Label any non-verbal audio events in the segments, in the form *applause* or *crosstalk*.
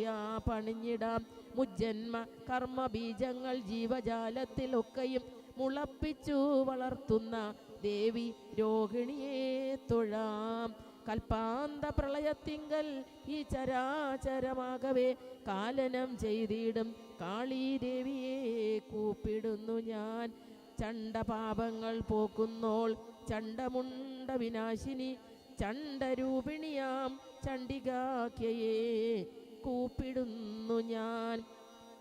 മൂർത്തിയാ പണിഞ്ഞിടാം. മുജ്ജന്മ കർമ്മ ബീജങ്ങൾ ജീവജാലത്തിലൊക്കെയും മുളപ്പിച്ചു വളർത്തുന്ന ദേവി രോഹിണിയെ തൊഴാം. കൽപ്പാന്ത പ്രളയത്തിങ്കൽ ഈ ചരാചരമാകവേ കാലനം ചെയ്തിടും. കാളീദേവിയെ കൂപ്പിടുന്നു ഞാൻ. ചണ്ടപാപങ്ങൾ പോക്കുന്നോൾ ചണ്ടമുണ്ട വിനാശിനി. ചണ്ടരൂപിണിയാം ചണ്ഡികാഖ്യയെ കൂപ്പിടുന്നു ഞാൻ.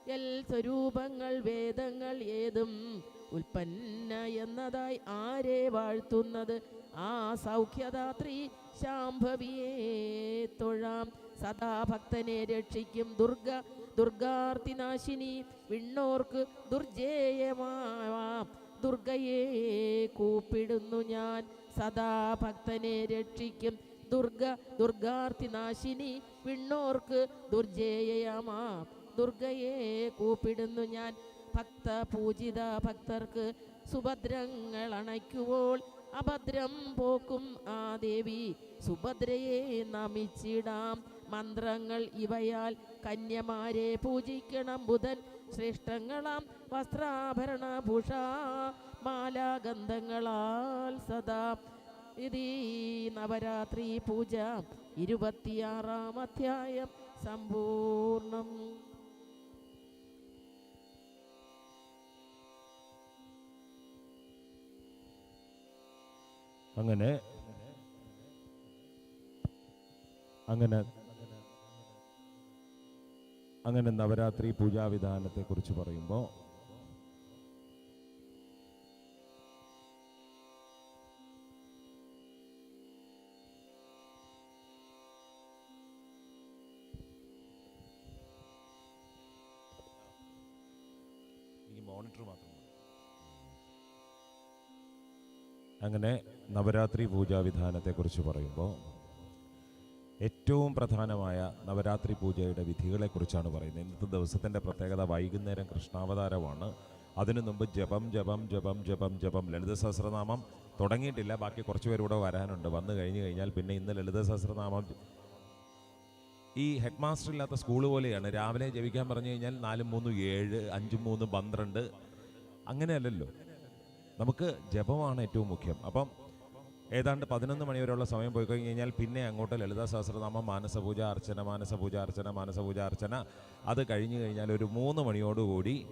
എൽ സ്വരൂപങ്ങൾ വേദങ്ങൾ ഏതും ഉൽപ്പന്ന എന്നതായി ആരെ വാഴ്ത്തുന്നത്? ആ സൗഖ്യദാത്രി ശാംഭവിയെ തൊഴാം. സദാ ഭക്തനെ രക്ഷിക്കും ദുർഗ ദുർഗാർത്തിനാശിനി. വിണ്ണോർക്ക് ദുർജേയമാവാം. ദുർഗയെ കൂപ്പിടുന്നു ഞാൻ. സദാ ഭക്തനെ രക്ഷിക്കും ദുർഗ ദുർഗാർത്തിനാശിനി വിണ്ണോർക്ക് ദുർജേയമാ ദുർഗയെ കൂപ്പിടുന്നു ഞാൻ. ഭക്ത പൂജിത ഭക്തർക്ക് സുഭദ്രങ്ങൾ അണയ്ക്കുവോൾ. അഭദ്രം പോക്കും ആ ദേവി. സുഭദ്രയെ നമിച്ചിടാം മന്ത്രങ്ങൾ ഇവയാൽ. കന്യമാരെ പൂജിക്കണം ബുധൻ. ശ്രേഷ്ഠങ്ങളാം വസ്ത്രാഭരണ ഭൂഷ. മാലാഗന്ധങ്ങളാൽ സദാ. ഇതീ നവരാത്രി പൂജ ഇരുപത്തിയാറാം അധ്യായം സമ്പൂർണം. അങ്ങനെ അങ്ങനെ അങ്ങനെ നവരാത്രി പൂജാവിധാനത്തെ കുറിച്ച് പറയുമ്പോൾ നവരാത്രി പൂജാവിധാനത്തെക്കുറിച്ച് പറയുമ്പോൾ ഏറ്റവും പ്രധാനമായ നവരാത്രി പൂജയുടെ വിധികളെക്കുറിച്ചാണ് പറയുന്നത്. ഇന്നത്തെ ദിവസത്തിന്റെ പ്രത്യേകത വൈകുന്നേരം കൃഷ്ണാവതാരമാണ്. അതിനു മുമ്പ് ജപം ജപം ജപം ജപം ജപം ലളിത സഹസ്രനാമം തുടങ്ങിയിട്ടില്ല. ബാക്കി കുറച്ച് പേരൂടെ വരാനുണ്ട്. വന്നു കഴിഞ്ഞു കഴിഞ്ഞാൽ പിന്നെ ഇന്ന് ലളിത സഹസ്രനാമം ഈ ഹെഡ് മാസ്റ്റർ ഇല്ലാത്ത സ്കൂൾ പോലെയാണ്. രാവിലെ ജപിക്കാൻ പറഞ്ഞു കഴിഞ്ഞാൽ നാലും മൂന്നും ഏഴ് അഞ്ചും മൂന്ന് പന്ത്രണ്ട് അങ്ങനെയല്ലല്ലോ. നമുക്ക് ജപമാണ് ഏറ്റവും മുഖ്യം. അപ്പം ഏതാണ്ട് പതിനൊന്ന് മണിവരെയുള്ള സമയം പോയി കഴിഞ്ഞ് കഴിഞ്ഞാൽ പിന്നെ അങ്ങോട്ട് ലളിതാ സഹസ്രനാമം മാനസപൂജ അർച്ചന മാനസപൂജ അർച്ചന മാനസപൂജ അർച്ചന. അത് കഴിഞ്ഞ് കഴിഞ്ഞാൽ ഒരു മൂന്ന് മണിയോടുകൂടി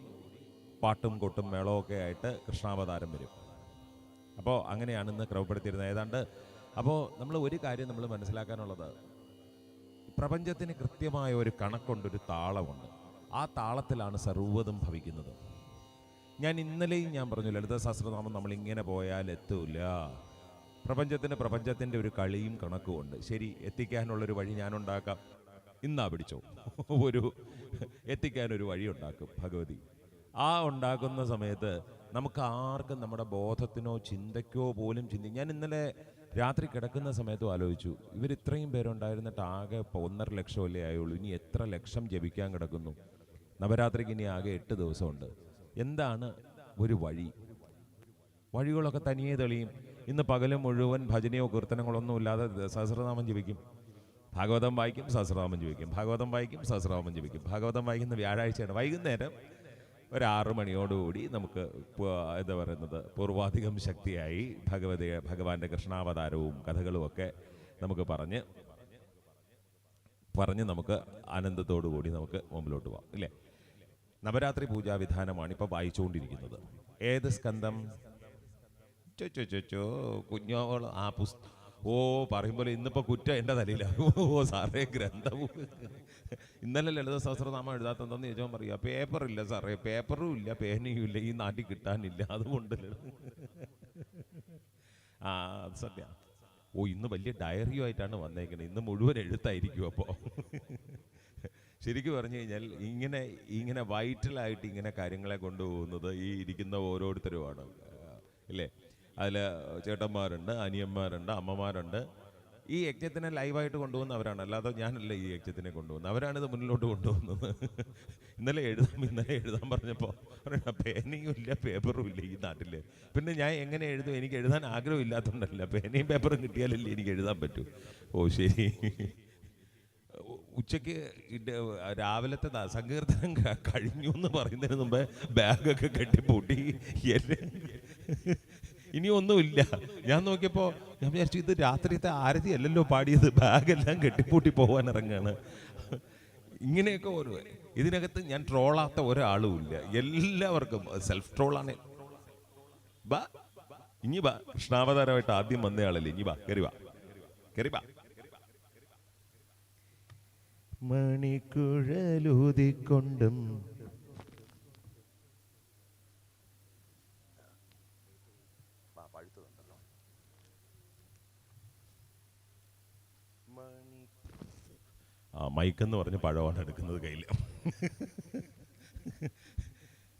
പാട്ടും കൊട്ടും മേളവും ആയിട്ട് കൃഷ്ണാവതാരം വരും. അപ്പോൾ അങ്ങനെയാണ് ഇന്ന് ക്രമപ്പെടുത്തിയിരുന്നത്. ഏതാണ്ട് അപ്പോൾ നമ്മൾ ഒരു കാര്യം നമ്മൾ മനസ്സിലാക്കാനുള്ളത്. പ്രപഞ്ചത്തിന് കൃത്യമായ ഒരു കണക്കുണ്ട് ഒരു താളമുണ്ട്. ആ താളത്തിലാണ് സർവതും ഭവിക്കുന്നത്. ഞാൻ ഇന്നലെയും ഞാൻ പറഞ്ഞു ലളിത സഹസ്രനാമം നമ്മൾ ഇങ്ങനെ പോയാൽ എത്തൂല. പ്രപഞ്ചത്തിന് പ്രപഞ്ചത്തിന്റെ ഒരു കളിയും കണക്കുമുണ്ട്. ശരി എത്തിക്കാനുള്ളൊരു വഴി ഞാനുണ്ടാക്കാം. ഇന്നാ പിടിച്ചോ. ഒരു എത്തിക്കാനൊരു വഴി ഉണ്ടാക്കും ഭഗവതി. ആ ഉണ്ടാക്കുന്ന സമയത്ത് നമുക്ക് ആർക്കും നമ്മുടെ ബോധത്തിനോ ചിന്തയ്ക്കോ പോലും ചിന്തി ഞാൻ ഇന്നലെ രാത്രി കിടക്കുന്ന സമയത്തും ആലോചിച്ചു. ഇവർ ഇത്രയും പേരുണ്ടായിരുന്നിട്ട് ആകെ ഒന്നര ലക്ഷം അല്ലേ ആയുള്ളൂ. ഇനി എത്ര ലക്ഷം ജപിക്കാൻ കിടക്കുന്നു? നവരാത്രിക്ക് ഇനി ആകെ എട്ട് ദിവസമുണ്ട്. എന്താണ് ഒരു വഴി? വഴികളൊക്കെ തനിയെ തെളിയും. ഇന്ന് പകലും മുഴുവൻ ഭജനയോ കീർത്തനങ്ങളോ ഒന്നും ഇല്ലാതെ സഹസ്രനാമം ജപിക്കും. ഭാഗവതം വായിക്കും സഹസ്രനാമം ജപിക്കും. ഭാഗവതം വായിക്കും സഹസ്രനാമം ജപിക്കും. ഭാഗവതം വായിക്കുന്ന വ്യാഴാഴ്ചയാണ്. വൈകുന്നേരം ഒരു ആറു മണിയോടുകൂടി നമുക്ക് എന്താ പറയുന്നത് പൂർവാധികം ശക്തിയായി ഭഗവതി ഭഗവാന്റെ കൃഷ്ണാവതാരവും കഥകളും ഒക്കെ നമുക്ക് പറഞ്ഞ് പറഞ്ഞ് നമുക്ക് ആനന്ദത്തോടു കൂടി നമുക്ക് മുമ്പിലോട്ട് പോവാം. ഇല്ലേ? നവരാത്രി പൂജാവിധാനമാണ് ഇപ്പോൾ വായിച്ചുകൊണ്ടിരിക്കുന്നത്. ഏത് സ്കന്ധം? ചോ കുഞ്ഞോൾ ആ പുസ്തകം ഓ പറയുമ്പോൾ ഇന്നിപ്പോൾ കുറ്റം എന്റെ തലയിലാണ് ഓ സാറേ ഗ്രന്ഥവും ഇന്നലെ ലളിത സഹസ്രനാമം എഴുതാത്തതെന്ന് ചോദിച്ചാൽ പറയുക പേപ്പറില്ല സാറേ പേപ്പറും ഇല്ല പേനയും ഇല്ല ഈ നാട്ടിൽ കിട്ടാനില്ല അതുകൊണ്ട് ആ അത് സത്യ. ഓ ഇന്ന് വലിയ ഡയറിയുമായിട്ടാണ് വന്നേക്കുന്നത് ഇന്ന് മുഴുവൻ എഴുത്തായിരിക്കും അപ്പോൾ ശരിക്കും പറഞ്ഞു കഴിഞ്ഞാൽ ഇങ്ങനെ ഇങ്ങനെ വൈറ്റലായിട്ട് ഇങ്ങനെ കാര്യങ്ങളെ കൊണ്ടുപോകുന്നത് ഈ ഇരിക്കുന്ന ഓരോരുത്തരുമാണ്. ആ, ഇല്ലേ അതിൽ ചേട്ടന്മാരുണ്ട് അനിയന്മാരുണ്ട് അമ്മമാരുണ്ട്. ഈ യജ്ഞത്തിനെ ലൈവായിട്ട് കൊണ്ടുപോകുന്നവരാണ് അല്ലാതെ ഞാനല്ല ഈ യജ്ഞത്തിനെ കൊണ്ടുപോകുന്നത് അവരാണിത് മുന്നിലോട്ട് കൊണ്ടുപോകുന്നത് ഇന്നലെ എഴുതാം ഇന്നലെ എഴുതാൻ പറഞ്ഞപ്പോൾ പേനയും ഇല്ല പേപ്പറും ഇല്ല ഈ നാട്ടിൽ പിന്നെ ഞാൻ എങ്ങനെ എഴുതും? എനിക്ക് എഴുതാൻ ആഗ്രഹം ഇല്ലാത്തതുകൊണ്ടല്ല പേനയും പേപ്പറും കിട്ടിയാലല്ലേ എനിക്ക് എഴുതാൻ പറ്റൂ. ഓ ശരി. ഉച്ചയ്ക്ക് രാവിലത്തെ സങ്കീർത്തനം കഴിഞ്ഞു എന്ന് പറയുന്നതിന് മുമ്പേ ബാഗൊക്കെ കെട്ടിപ്പൂട്ടി എന്നെ ഇനി ഒന്നുമില്ല ഞാൻ നോക്കിയപ്പോൾ ഞാൻ വിചാരിച്ചു ഇത് രാത്രിത്തെ ആരതി അല്ലല്ലോ പാടിയത്. ബാഗെല്ലാം കെട്ടിപ്പൂട്ടി പോകാൻ ഇറങ്ങാണ്. ഇങ്ങനെയൊക്കെ ഓരോ ഇതിനകത്ത് ഞാൻ ട്രോളാത്ത ഒരാളും ഇല്ല എല്ലാവർക്കും സെൽഫ് ട്രോളാണ് ബാ ഇനി ബാ കൃഷ്ണാവതാരമായിട്ട് ആദ്യം വന്നയാളല്ലേ ഇനി ബാ കയറി വാ. കയറി വാ. മണിക്കുഴലൂതിക്കൊണ്ടും മൈക്കെന്ന് പറഞ്ഞ് പഴമാണ് എടുക്കുന്നത് കയ്യിൽ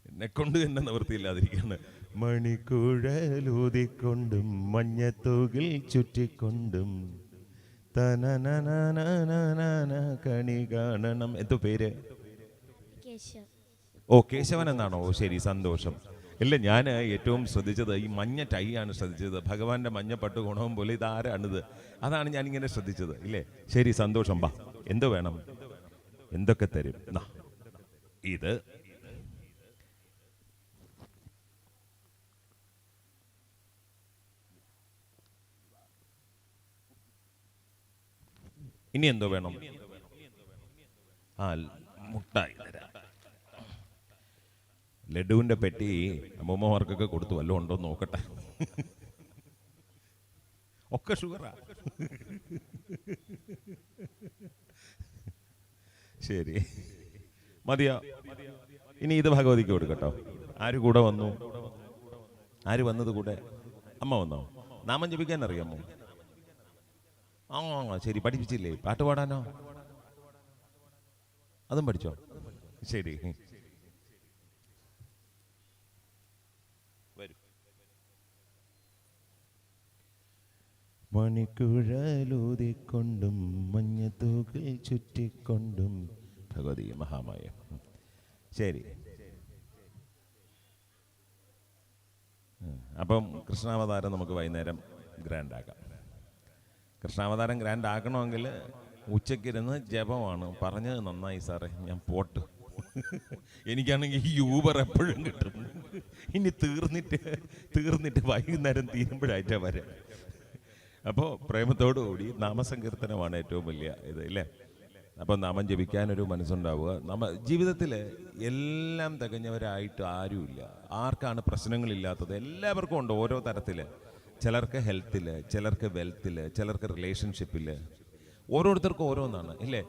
എന്നെ കൊണ്ട് തന്നെ നിവൃത്തിയില്ലാതിരിക്കുകയാണ്. മണിക്കുഴലൂതിക്കൊണ്ടും മഞ്ഞത്തൂകിൽ ചുറ്റിക്കൊണ്ടും കണി കാണണം. എന്തോ പേര്? ഓ കേശവൻ എന്നാണോ? ഓ ശരി സന്തോഷം. ഇല്ല ഞാൻ ഏറ്റവും ശ്രദ്ധിച്ചത് ഈ മഞ്ഞ ടൈ ആണ് ശ്രദ്ധിച്ചത്. ഭഗവാന്റെ മഞ്ഞ പട്ട് ഗുണവും പോലെ ഇത് ആരാണിത് അതാണ് ഞാൻ ഇങ്ങനെ ശ്രദ്ധിച്ചത്. ഇല്ലേ? ശരി സന്തോഷം ബാ. എന്തോ വേണം? എന്തൊക്കെ തരും? ഇത്. ഇനി എന്തോ വേണം? ആ മുട്ടായി ലഡുവിന്റെ പെട്ടി അമ്മൂമ്മമാർക്കൊക്കെ കൊടുത്തു വല്ലതും ഉണ്ടോ നോക്കട്ടെ. ഒക്കെ ഷുഗറാ ശരി. മതിയോ? ഇനി ഇത് ഭഗവതിക്ക് കൊടുക്കട്ടോ. ആര് കൂടെ വന്നു? ആര് വന്നത് കൂടെ? അമ്മ വന്നോ? നാമം ജപിക്കാൻ അറിയാമോ? ആ ശരി പഠിപ്പിച്ചില്ലേ? പാട്ട് പാടാനോ? അതും പഠിച്ചോ? ശരി വരൂ മണിക്കുഴലൂതിക്കൊണ്ടും മഞ്ഞത്തൂകിൽ ചുറ്റിക്കൊണ്ടും. ഭഗവതി മഹാമായ. ശരി. അപ്പം കൃഷ്ണാവതാരം നമുക്ക് വൈകുന്നേരം ഗ്രാൻഡ് ആക്കാം കൃഷ്ണാവതാരം ഗ്രാൻഡ് ആക്കണമെങ്കിൽ ഉച്ചയ്ക്കിരുന്ന് ജപമാണ്. പറഞ്ഞത് നന്നായി സാറേ ഞാൻ പോട്ട്. എനിക്കാണെങ്കിൽ ഈ യൂബർ എപ്പോഴും കിട്ടും. ഇനി തീർന്നിട്ട് തീർന്നിട്ട് വൈകുന്നേരം തീരുമ്പോഴായിട്ടാണ് വരെ. അപ്പോൾ പ്രേമത്തോടുകൂടി നാമസങ്കീർത്തനമാണ് ഏറ്റവും വലിയ ഇത് ഇല്ലേ? അപ്പോൾ നാമം ജപിക്കാനൊരു മനസ്സുണ്ടാവുക. നമ്മ ജീവിതത്തിൽ എല്ലാം തികഞ്ഞവരായിട്ട് ആരുമില്ല. ആർക്കാണ് പ്രശ്നങ്ങളില്ലാത്തത്? എല്ലാവർക്കും ഉണ്ട് ഓരോ തരത്തിൽ ചിലർക്ക് ഹെൽത്തിൽ ചിലർക്ക് വെൽത്തിൽ ചിലർക്ക് റിലേഷൻഷിപ്പിൽ ഓരോരുത്തർക്കും ഓരോന്നാണ് ഇല്ലേ?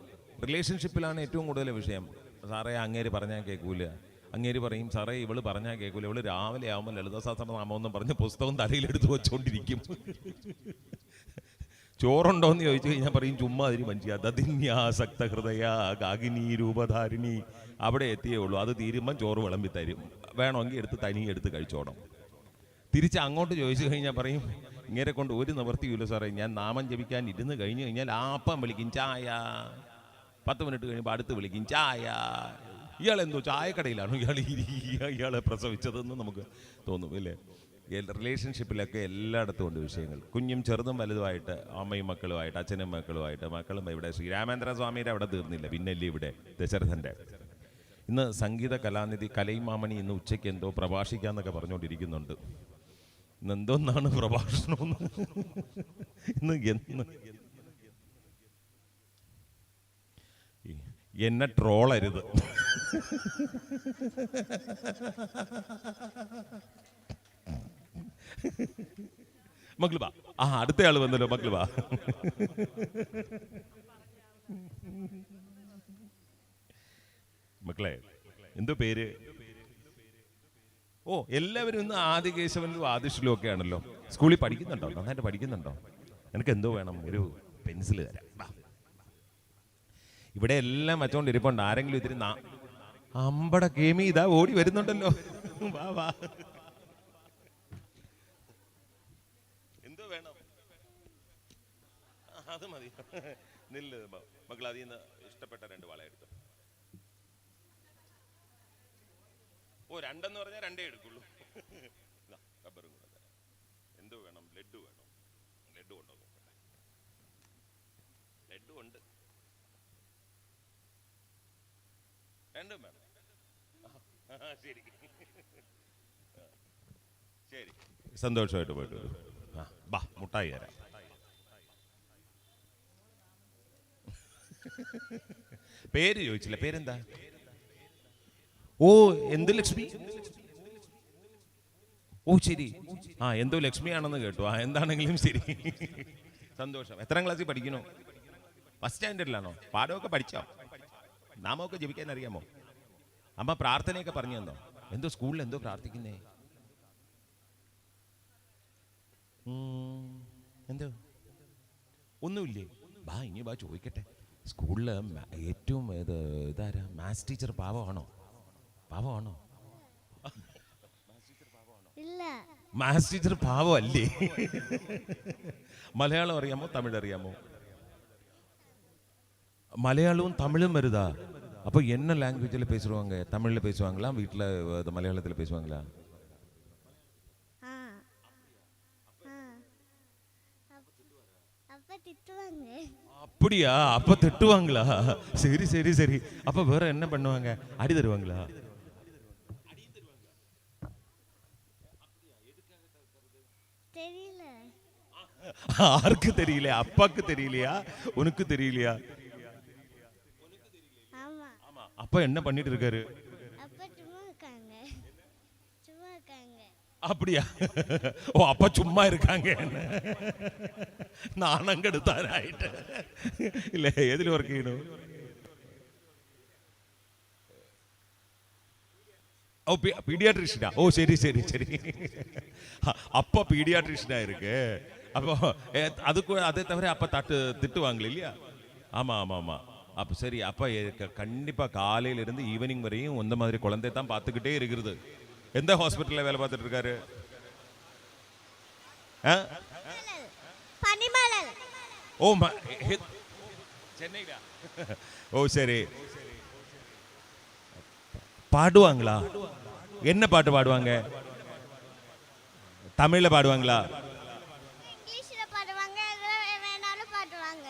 റിലേഷൻഷിപ്പിലാണ് ഏറ്റവും കൂടുതൽ വിഷയം. സാറേ അങ്ങേര് പറഞ്ഞാൽ കേൾക്കൂല അങ്ങേര് പറയും സാറേ ഇവൾ പറഞ്ഞാൽ കേൾക്കൂല ഇവൾ രാവിലെ ആവുമ്പോൾ ലളിത സഹസ്രനാമമെന്നും പറഞ്ഞ് പുസ്തകം തലയിലെടുത്ത് വെച്ചുകൊണ്ടിരിക്കും ചോറുണ്ടോന്ന് ചോദിച്ചു കഴിഞ്ഞാൽ പറയും ചുമ്മാ അതിരി മനുഷ്യ ദതിന്യാസക്ത ഹൃദയ കാകിനി രൂപധാരിണി. അവിടെ എത്തിയേ ഉള്ളൂ. അത് തീരുമ്പം ചോറ് വിളമ്പി തരും. വേണമെങ്കിൽ എടുത്ത് തനി എടുത്ത് കഴിച്ചോണം. തിരിച്ച് അങ്ങോട്ട് ചോദിച്ചു കഴിഞ്ഞാൽ പറയും ഇങ്ങനെ കൊണ്ട് ഒരു നിവർത്തിയില്ല സാറേ. ഞാൻ നാമം ജപിക്കാൻ ഇരുന്ന് കഴിഞ്ഞു കഴിഞ്ഞാൽ ആപ്പം വിളിക്കും ചായ. പത്ത് മിനിറ്റ് കഴിയുമ്പോൾ അടുത്ത് വിളിക്കും ചായ. ഇയാൾ എന്തോ ചായക്കടയിലാണോ ഇയാൾ ഇയാളെ പ്രസവിച്ചതെന്ന് നമുക്ക് തോന്നും ഇല്ലേ? റിലേഷൻഷിപ്പിലൊക്കെ എല്ലായിടത്തും ഉണ്ട് വിഷയങ്ങൾ. കുഞ്ഞും ചെറുതും വലുതുമായിട്ട് അമ്മയും മക്കളുമായിട്ട് അച്ഛനും മക്കളുമായിട്ട് മക്കളും ഇവിടെ ശ്രീരാമേന്ദ്ര സ്വാമിയുടെ അവിടെ തീർന്നില്ല. പിന്നല്ലേ ഇവിടെ ദശരഥന്റെ ഇന്ന് സംഗീത കലാനിധി കലൈമാമണി ഇന്ന് ഉച്ചയ്ക്ക് എന്തോ പ്രഭാഷിക്കാന്നൊക്കെ പറഞ്ഞുകൊണ്ടിരിക്കുന്നുണ്ട്. ഇന്ന് എന്തോന്നാണ് പ്രഭാഷണം? ഇന്ന് എന്ന്? എന്നെ ട്രോളരുത്. *laughs* വാ ആ അടുത്തയാൾ വന്നല്ലോ മക്ലുബ *laughs* മക്കളെ എന്തോ പേര്? ഓ എല്ലാവരും ഇന്ന് ആദ്യ കേശവനിലും ആദിഷിലും ഒക്കെ ആണല്ലോ സ്കൂളിൽ പഠിക്കുന്നുണ്ടോ? നന്നായിട്ട് പഠിക്കുന്നുണ്ടോ? എനിക്ക് എന്തോ വേണം? ഒരു പെൻസിൽ തരാം. ഇവിടെ എല്ലാം വെച്ചോണ്ട് ഇരിപ്പുണ്ട് ആരെങ്കിലും ഇതിരി അമ്പട കേമി ഇതാ ഓടി വരുന്നുണ്ടല്ലോ. *laughs* വാ വാ. വേണം. അത് മതി. നില്ല് മക്കൾ അതിൽ നിന്ന് ഇഷ്ടപ്പെട്ട രണ്ട് വള എടുത്തു. ഓ രണ്ടെന്ന് പറഞ്ഞാൽ രണ്ടേ എടുക്കുള്ളൂ. എന്തോ വേണം? ലഡു വേണം? ലഡു ഉണ്ടോ ലഡു ഉണ്ട്. രണ്ടും വേണം. ശരി. ശരി. സന്തോഷമായിട്ട് പോയിട്ട് ബാ മുട്ടായി തരാം. പേര് ചോദിച്ചില്ല പേരെന്താ? ഓ എന്ത് ലക്ഷ്മി? ഓ ശരി. ആ എന്തോ ലക്ഷ്മിയാണെന്ന് കേട്ടു. ആ എന്താണെങ്കിലും ശരി. സന്തോഷം. എത്രാം ക്ലാസ്സിൽ പഠിക്കണോ ഫസ്റ്റ് സ്റ്റാൻഡേർഡിലാണോ പാഠമൊക്കെ പഠിച്ചോ? നാമമൊക്കെ ജപിക്കാൻ അറിയാമോ? അമ്മ പ്രാർത്ഥനയൊക്കെ പറഞ്ഞു തന്നോ എന്തോ സ്കൂളിൽ എന്തോ പ്രാർത്ഥിക്കുന്നേ? എന്തോ ഒന്നുമില്ലേ ബാ ഇനി ബാ ചോദിക്കട്ടെ സ്കൂളിൽ ഏറ്റവും ഇത് ഇതാരാ മാത്സ് ടീച്ചർ പാവമാണോ പാവമാണോ ഇല്ല മാത്സ് ടീച്ചർ പാവമല്ലേ മലയാളം അറിയാമോ തമിഴ് അറിയാമോ மலையாளம் தமிழும் வருதா அப்போ என்ன லாங்குவேஜில் பேசுவாங்க தமிழில் பேசுவாங்களா வீட்டில் மலையாளத்தில் பேசுவாங்களா அப்படியா? அப்ப திட்டுவாங்களா? சரி சரி சரி. அப்ப வேற என்ன பண்ணுவாங்க? அடி தருவாங்களா? தெரியல. யாருக்கு தெரியல அப்பாக்கு தெரியலையா? உனக்கு தெரியலையா? அப்பா என்ன பண்ணிட்டு இருக்காரு அப்பா சும்மா இருக்காங்க சும்மா இருக்காங்க அப்படியா? ஓ அப்பா சும்மா இருக்காங்க என்ன? நான் அங்கெடுத்தாரு ஆயிட்டேன் இல்ல எதில் ஒர்க் செய்யணும் ஓ பீடியாட்ரிஷனா ஓ சரி சரி சரி. அப்பா பீடியாட்ரிஷனா இருக்கு. அப்போ அதுக்கு அதே தவிர அப்பா தட்டு திட்டுவாங்களே இல்லையா? ஆமா ஆமா ஆமா. அப்ப சரி அப்பா காலையில இருந்து ஈவினிங் வரையும் இந்த மாதிரி குழந்தை தான் பார்த்துக்கிட்டே இருக்கிறது. எந்த ஹாஸ்பிட்டல்ல வேலை பார்த்துட்டு இருக்காரு ஓ சென்னையில ஓ சரி. பாடுவாங்களா? என்ன பாட்டு பாடுவாங்க? தமிழ்ல பாடுவாங்களா இங்கிலீஷ்ல பாடுவாங்க எதுல வேணாலும் பாடுவாங்க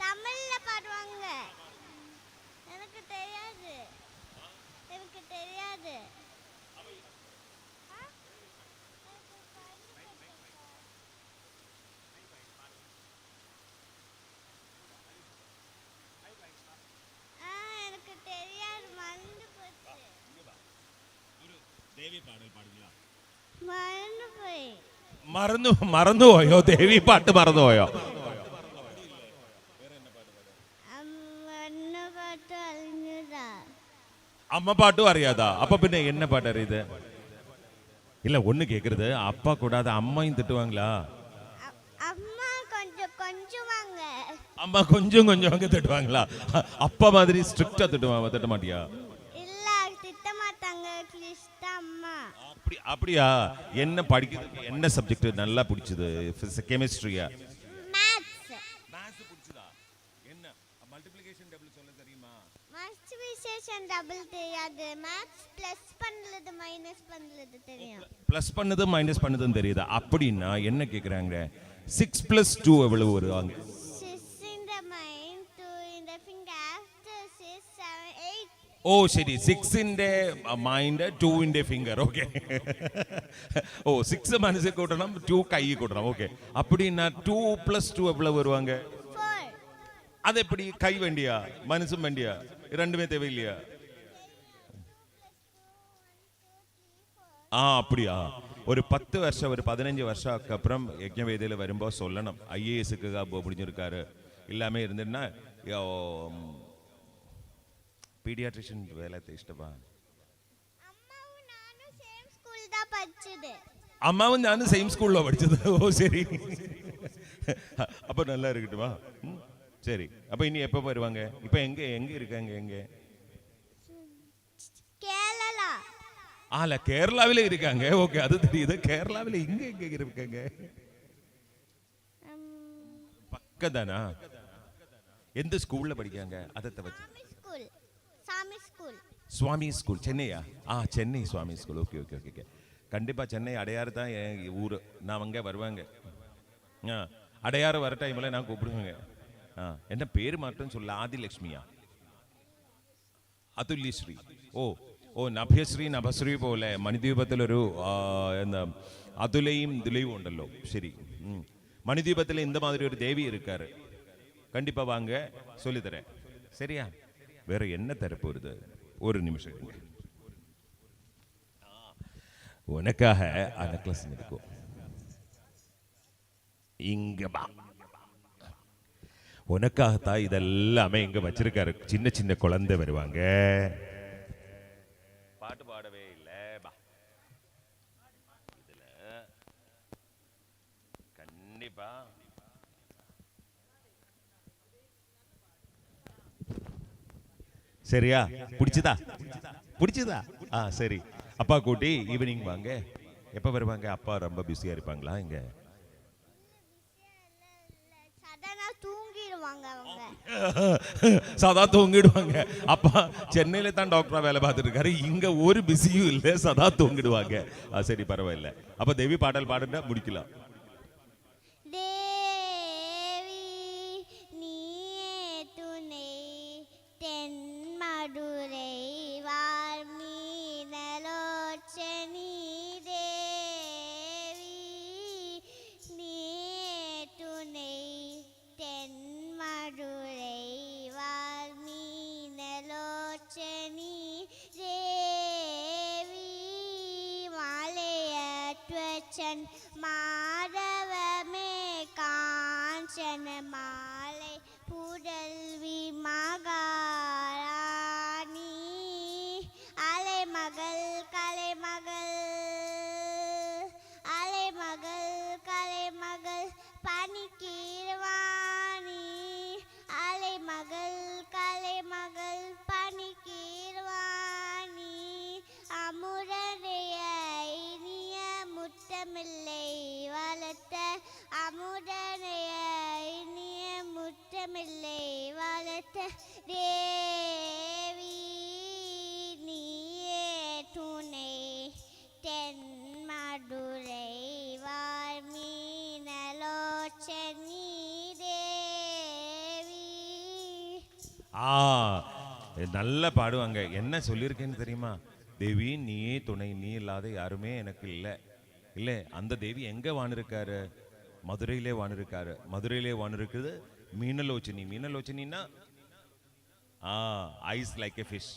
தமிழ்ல பாடுவாங்க எனக்கு தெரியாது எனக்கு தெரியாது ஆ, எனக்கு தெரியாது மறந்து போச்சு மறந்து போய் മറന്നു മറന്നുപോയോ ദേവി പാട്ട് മറന്നുപോയോ അമ്മ പാട്ട് അറിഞ്ഞതാ അമ്മ പാട്ടും അറിയാതാ അപ്പൊ പിന്നെ என்ன பாட்டு അറിയത് இல்ல ஒண்ணு கேக்குறது அப்பா கூடாத அம்மையும் திட்டுவாங்களா அ- அம்மா கொஞ்சம் கொஞ்சுவாங்க அம்மா கொஞ்சம் கொஞ்சம் அங்க திட்டுவாங்களா அப்பா மாதிரி ஸ்ட்ரிக்டா திட்டுவாங்க திட்ட மாட்டியா இல்ல அப்படி அப்படியா? என்ன படிக்கிறதுக்கு என்ன சப்ஜெக்ட் நல்லா பிடிச்சது. கெமிஸ்ட்ரியா மேத்ஸ் மேத்ஸ் பிடிச்சதா? என்ன? மல்டிப்ளிகேஷன் டேபிள் சொல்ல தெரியுமா? மஸ்ட் விசேஷன் டபுள் தெரியாது மேத்ஸ் பிளஸ் மைனஸ் பண்றது தெரியும். ப்ளஸ் பண்ணது மைனஸ் பண்ணதுன்னு தெரியுதா? அப்படின்னா என்ன கேக்குறாங்க? சிக்ஸ் பிளஸ் டூ எவ்வளவு வருவாங்க ഓ ശരി സിക്സിന്റെ മൈൻഡ് ടൂവിന്റെ ഫിംഗർ ഓക്കെ ഓ സിക്സ് മനസ്സിൽ കൂട്ടണം ടു കൈ കൂട്ടണം ഓക്കെ அப்படின்னா டூ பிளஸ் டூ எவ்வளவு வருவாங்க ஃபோர் அது எப்படி கை வேண்டியா மனசும் வேண்டியா ரெண்டுமே தேவையில்லையா ആ அப்படியா ഒരു പത്ത് വർഷം ഒരു പതിനഞ്ച് വർഷമൊക്കെ അപ്പുറം യജ്ഞവേദിയിൽ വരുമ്പോൾ சொல்லணும் ஐஏஎஸ்க்கு முடிஞ்சிருக்காரு எல்லாமே இருந்துன்னா பீடியாட்ரிஷன் வேலை இஷ்டமா? அம்மாவும் நானும் சேம் ஸ்கூல்ல படித்தது ஓ சரி. அப்போ நல்லா இருக்கட்டுமா? சரி. அப்போ இனி எப்போ வருவாங்க? இப்போ எங்க எங்க இருக்காங்க எங்கே? ஆல கேரளாவில இருக்காங்க. ஓகே அது தெரியுது. கேரளாவில இங்க எங்க இருக்காங்க. பக்கதானா? எந்த ஸ்கூல்ல படிக்காங்க அதை தவிர சாமி ஸ்கூல் சாமி ஸ்கூல் சுவாமி ஸ்கூல் சென்னையா ஆ Chennai Swami school okay okay okay okay கண்டிப்பாக சென்னை அடையாறு தான் என் ஊர் நான் அங்கே வருவாங்க ஆ அடையாறு வர டைமில் நான் கூப்பிடுவேங்க ஆ என்ன பேர் மட்டும் சொல்ல ஆதிலக்ஷ்மியா അതുല്യശ്രീ ഓ ഓ നഭ്യശ്രീ നഭശ്രീ പോലെ മണിദ്വീപത്തിലൊരു ആ, എന്താ അതുലയും ദുലയും ഉണ്ടല്ലോ ശരി ഉം. மணிதீபத்தில் இந்த மாதிரி ஒரு தேவி இருக்காரு கண்டிப்பா வாங்க சொல்லித்தரேன் சரியா வேற என்ன தரப்போகுது? ஒரு நிமிஷம் உனக்காக அந்த உனக்காக இருக்கும் இங்க உனக்காகத்தான் இதெல்லாமே இங்க வச்சிருக்காரு. சின்ன சின்ன குழந்தை வருவாங்க. பாட்டு பாடவே இல்லை. பா இதுல கண்டிப்பா சரியா? பிடிச்சதா? பிடிச்சதா? ஆ சரி. அப்பா கூட்டி ஈவினிங் வாங்க. எப்போ வருவாங்க? அப்பா ரொம்ப பிஸியாக இருப்பாங்களா? இங்கே சதா *laughs* தூங்கிடுவாங்க. அப்பா சென்னையில தான் டாக்டரா வேலை பார்த்துட்டு இருக்காரு. இங்க ஒரு பிஸியும் இல்லை. சதா தூங்கிடுவாங்க. சரி பரவாயில்ல. அப்ப தேவி பாடல் பாடுனா முடிக்கலாம். দিয়েছেন মা ஆ நல்லா பாடுவாங்க. என்ன சொல்லியிருக்கேன்னு தெரியுமா? தேவி நீயே துணை நீ இல்லாத யாருமே எனக்கு இல்லை. இல்லை அந்த தேவி எங்கே வாணிருக்காரு மதுரையிலே வாணிருக்காரு மதுரையிலே வாணிருக்குது மீனலோச்சினி. மீனலோச்சினின்னா ஆ ஐஸ் லைக் எ ஃபிஷ்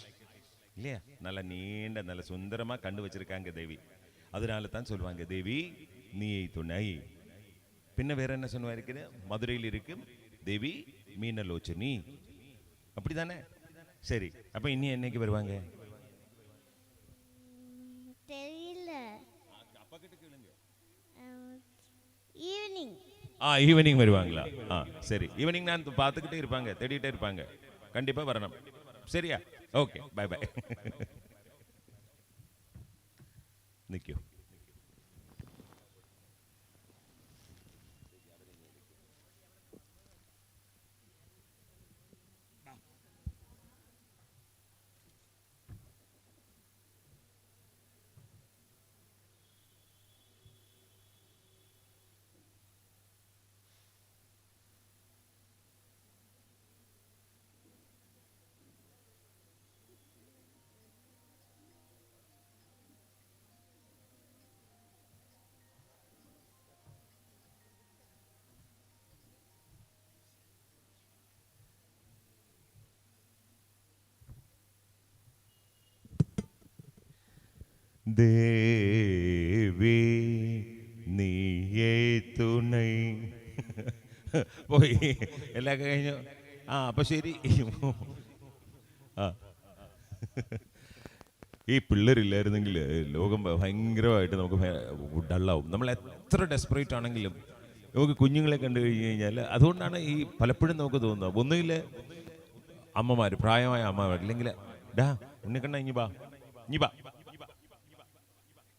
இல்லையா? நல்ல நீண்ட நல்ல சுந்தரமாக கண்டு வச்சிருக்காங்க தேவி. அதனால தான் சொல்லுவாங்க தேவி நீயை துணை. பின்ன வேற என்ன சொன்னா இருக்குது மதுரையில் இருக்கும் தேவி மீனலோச்சனி. அப்படிதானே? சரி அப்ப இனி என்னைக்கு வருவாங்க? தெரியல. ஈவினிங் ஆ ஈவினிங் வருவாங்களா? ஆ சரி. ஈவினிங் நான் பார்த்துக்கிட்டே இருப்பாங்க தேடிட்டே இருப்பாங்க. கண்டிப்பா வரணும். சரியா? ஓகே பை பை நிற்கும் ദേവി നീയേ തുണൈ. പോയി. എല്ലാം കഴിഞ്ഞു. ആ അപ്പൊ ശരി. ആ. ഈ പിള്ളേരില്ലായിരുന്നെങ്കിൽ ലോകം ഭയങ്കരമായിട്ട് നമുക്ക് ഡള്ളാവും. നമ്മൾ എത്ര ഡെസ്പറേറ്റ് ആണെങ്കിലും നമുക്ക് കുഞ്ഞുങ്ങളെ കണ്ടു കഴിഞ്ഞു കഴിഞ്ഞാൽ അതുകൊണ്ടാണ് ഈ പലപ്പോഴും നമുക്ക് തോന്നുന്നത്. ഒന്നുകിൽ അമ്മമാർ പ്രായമായ അമ്മമാർ അല്ലെങ്കിൽ ഡാ ഉണ്ണിക്കണ്ണ ഇനി ബാ ഇനി ബാ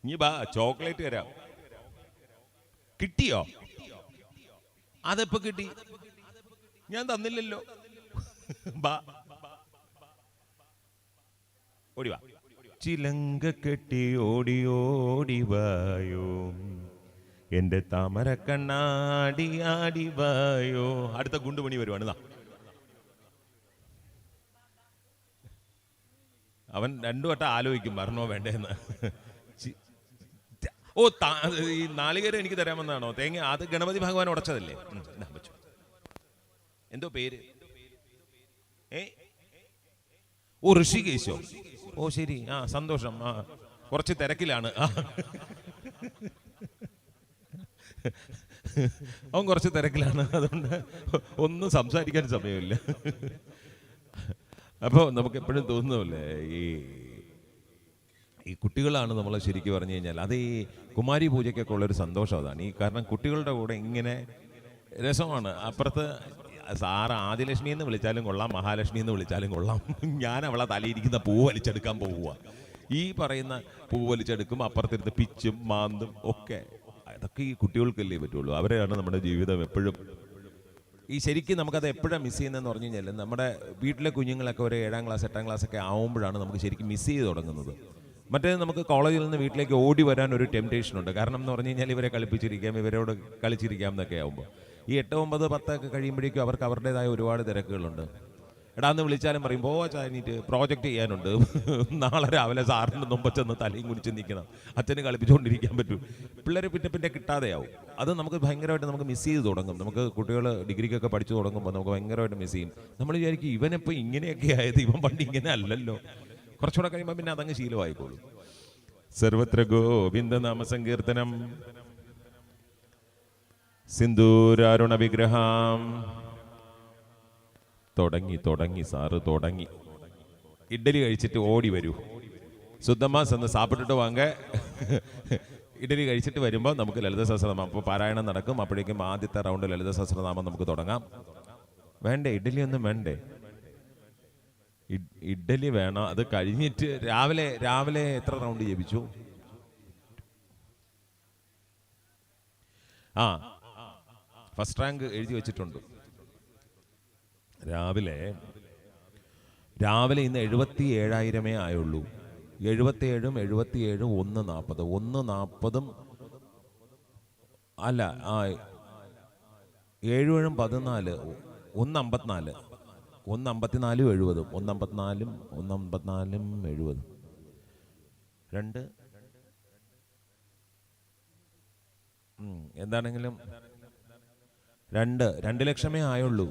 ഇനി ബാ ചോക്ലേറ്റ് തരാം. കിട്ടിയോ? അതെപ്പോ കിട്ടി? ഞാൻ തന്നില്ലല്ലോ. ബാ. ഓടി വാ. ചിലങ്ക കെട്ടി ഓടി ഓടി വായോ. എന്റെ താമര കണ്ണാടി ആടി വായോ. അടുത്ത ഗുണ്ടുമണി വരുവാണ് അവൻ രണ്ടു വട്ടം ആലോചിക്കും മരണോ വേണ്ടേന്ന്. ഓ ഈ നാളികേരം എനിക്ക് തരാമെന്നാണോ തേങ്ങ അത് ഗണപതി ഭഗവാൻ ഉടച്ചതല്ലേ. എന്തോ പേര്? ഏ? ഓ ഋഷികേശോ. ഓ ശരി. ആ സന്തോഷം. ആ കുറച്ച് തിരക്കിലാണ്. അവൻ കുറച്ച് തിരക്കിലാണ്. അതുകൊണ്ട് ഒന്നും സംസാരിക്കാൻ സമയമില്ല. അപ്പോൾ നമുക്ക് എപ്പോഴും തോന്നുന്നില്ലേ ഈ ഈ കുട്ടികളാണ് നമ്മൾ ശരിക്കും പറഞ്ഞു കഴിഞ്ഞാൽ. അത് ഈ കുമാരി പൂജയ്ക്കൊക്കെ ഉള്ളൊരു സന്തോഷം അതാണ്. ഈ കാരണം കുട്ടികളുടെ കൂടെ ഇങ്ങനെ രസമാണ്. അപ്പുറത്ത് സാറ് ആദിലക്ഷ്മി എന്ന് വിളിച്ചാലും കൊള്ളാം മഹാലക്ഷ്മി എന്ന് വിളിച്ചാലും കൊള്ളാം. ഞാൻ അവളെ തലയിരിക്കുന്ന പൂ വലിച്ചെടുക്കാൻ പോവുക ഈ പറയുന്ന പൂ വലിച്ചെടുക്കും അപ്പുറത്തിരുന്ന് പിച്ചും മാന്തും ഒക്കെ. അതൊക്കെ ഈ കുട്ടികൾക്കല്ലേ പറ്റുള്ളൂ. അവരെയാണ് നമ്മുടെ ജീവിതം എപ്പോഴും. ഈ ശരിക്കും നമുക്കത് എപ്പോഴാണ് മിസ് ചെയ്യുന്നതെന്ന് പറഞ്ഞു കഴിഞ്ഞാൽ നമ്മുടെ വീട്ടിലെ കുഞ്ഞുങ്ങളൊക്കെ ഒരു ഏഴാം ക്ലാസ് എട്ടാം ക്ലാസ് ഒക്കെ ആവുമ്പോഴാണ് നമുക്ക് ശരിക്കും മിസ് ചെയ്ത് തുടങ്ങുന്നത്. മറ്റേ നമുക്ക് കോളേജിൽ നിന്ന് വീട്ടിലേക്ക് ഓടി വരാൻ ഒരു ടെംപ്റ്റേഷൻ ഉണ്ട്. കാരണം എന്ന് പറഞ്ഞു കഴിഞ്ഞാൽ ഇവരെ കളിപ്പിച്ചിരിക്കാം ഇവരോട് കളിച്ചിരിക്കാം എന്നൊക്കെ ആവുമ്പോൾ ഈ എട്ട് ഒമ്പത് പത്തൊക്കെ കഴിയുമ്പോഴേക്കും അവർക്ക് അവരുടേതായ ഒരുപാട് തിരക്കുകളുണ്ട്. എടാ എന്ന് വിളിച്ചാലും പറയും പോവാ ചാനിട്ട് പ്രോജക്റ്റ് ചെയ്യാനുണ്ട്. *laughs* നാളെ രാവിലെ സാറിന്റെ മുമ്പ് ചെന്ന് തലയും കുടിച്ച് നിൽക്കണം അച്ഛന് കളിപ്പിച്ചുകൊണ്ടിരിക്കാൻ പറ്റും. പിള്ളേരെ പിന്നെ പിന്നെ കിട്ടാതെയാവും അത് നമുക്ക് ഭയങ്കരമായിട്ട് നമുക്ക് മിസ് ചെയ്ത് തുടങ്ങും. നമുക്ക് കുട്ടികൾ ഡിഗ്രിക്കൊക്കെ പഠിച്ചു തുടങ്ങുമ്പോൾ നമുക്ക് ഭയങ്കരമായിട്ട് മിസ് ചെയ്യും. നമ്മൾ വിചാരിക്കും ഇവനിപ്പോൾ ഇങ്ങനെയൊക്കെ ആയത് ഇവൻ പണ്ട് ഇങ്ങനെ അല്ലല്ലോ. കുറച്ചുകൂടെ കഴിയുമ്പോൾ പിന്നെ അതങ്ങ് ശീലമായിക്കോളും. സർവത്ര ഗോവിന്ദ നാമ സങ്കീർത്തനം സിന്ദൂരാരുണ വിഗ്രഹം. തുടങ്ങി തുടങ്ങി സാറ് തുടങ്ങി. ഇഡ്ഡലി കഴിച്ചിട്ട് ഓടി വരൂ. സുദ്ധമാസ് എന്ന് സാപ്പിട്ടിട്ട് വാങ്ങ. ഇഡലി കഴിച്ചിട്ട് വരുമ്പോൾ നമുക്ക് ലളിത സഹസ്രനാമം അപ്പോൾ പാരായണം നടക്കും. അപ്പോഴേക്കും ആദ്യത്തെ റൗണ്ട് ലളിത സഹസ്രനാമം നമുക്ക് തുടങ്ങാം. വേണ്ടേ ഇഡലി ഒന്നും വേണ്ടേ? ഇഡ്ഡലി വേണം. അത് കഴിഞ്ഞിട്ട് രാവിലെ രാവിലെ എത്ര റൗണ്ട് ജപിച്ചു ആ ഫസ്റ്റ് റാങ്ക് എഴുതി വെച്ചിട്ടുണ്ട്. രാവിലെ രാവിലെ ഇന്ന് എഴുപത്തി ഏഴായിരമേ ആയുള്ളൂ. എഴുപത്തിയേഴും എഴുപത്തിയേഴും ഒന്ന് നാൽപ്പത് ഒന്ന് നാൽപ്പതും അല്ല ആ ഏഴും പതിനാല് ഒന്ന് അമ്പത്തിനാല്. ഒന്ന് അമ്പത്തിനാലും എഴുപതും ഒന്ന് അമ്പത്തിനാലും ഒന്ന് അമ്പത്തിനാലും എഴുപതും. രണ്ട്. എന്താണെങ്കിലും? രണ്ട്. രണ്ട് ലക്ഷമേ ആയുള്ളൂ.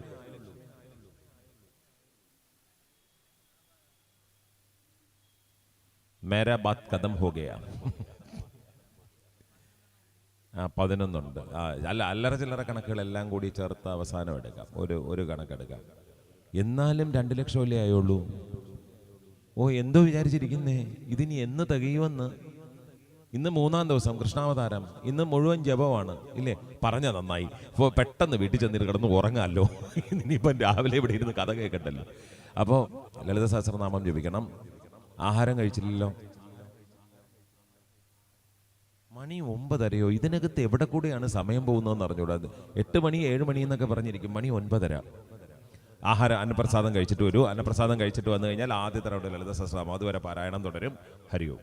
മേരാ ബാത് കഥം ഹോ ഗയാ ആ പതിനൊന്നുണ്ട്. ആ അല്ല അല്ലറ ചില്ലറ കണക്കുകളെല്ലാം കൂടി ചേർത്ത് അവസാനം എടുക്കാം. ഒരു ഒരു കണക്കെടുക്കാം. എന്നാലും രണ്ട് ലക്ഷമല്ലേ ആയുള്ളൂ? ഓ എന്തോ വിചാരിച്ചിരിക്കുന്നേ. ഇതിനി എന്ന് തികയുമെന്ന്? ഇന്ന് മൂന്നാം ദിവസം കൃഷ്ണാവതാരം. ഇന്ന് മുഴുവൻ ജപമാണ്. ഇല്ലേ? പറഞ്ഞ നന്നായി. ഇപ്പോൾ പെട്ടെന്ന് വീട്ടിൽ ചെന്നിട്ട് കിടന്ന് ഉറങ്ങാമല്ലോ ഇനിയിപ്പം രാവിലെ ഇവിടെ ഇരുന്ന് കഥ കേൾക്കണ്ടല്ലോ. അപ്പോൾ ലളിത സഹസ്രനാമം ജപിക്കണം. ആഹാരം കഴിച്ചില്ലല്ലോ? മണി ഒമ്പതരയോ? ഇതിനകത്ത് എവിടെ കൂടെയാണ് സമയം പോകുന്നതെന്ന് അറിഞ്ഞുകൂടാ എട്ട് മണി ഏഴ് മണി എന്നൊക്കെ പറഞ്ഞിരിക്കും. മണി ഒൻപതര. ആഹാരം അന്നപ്രസാദം കഴിച്ചിട്ട് വരൂ. അന്നപ്രസാദം കഴിച്ചിട്ട് വന്നു കഴിഞ്ഞാൽ ആദ്യത്തെ റൗണ്ട് ലളിത സഹസ്രനാമം അതുവരെ പാരായണം തുടരും. ഹരിയോ.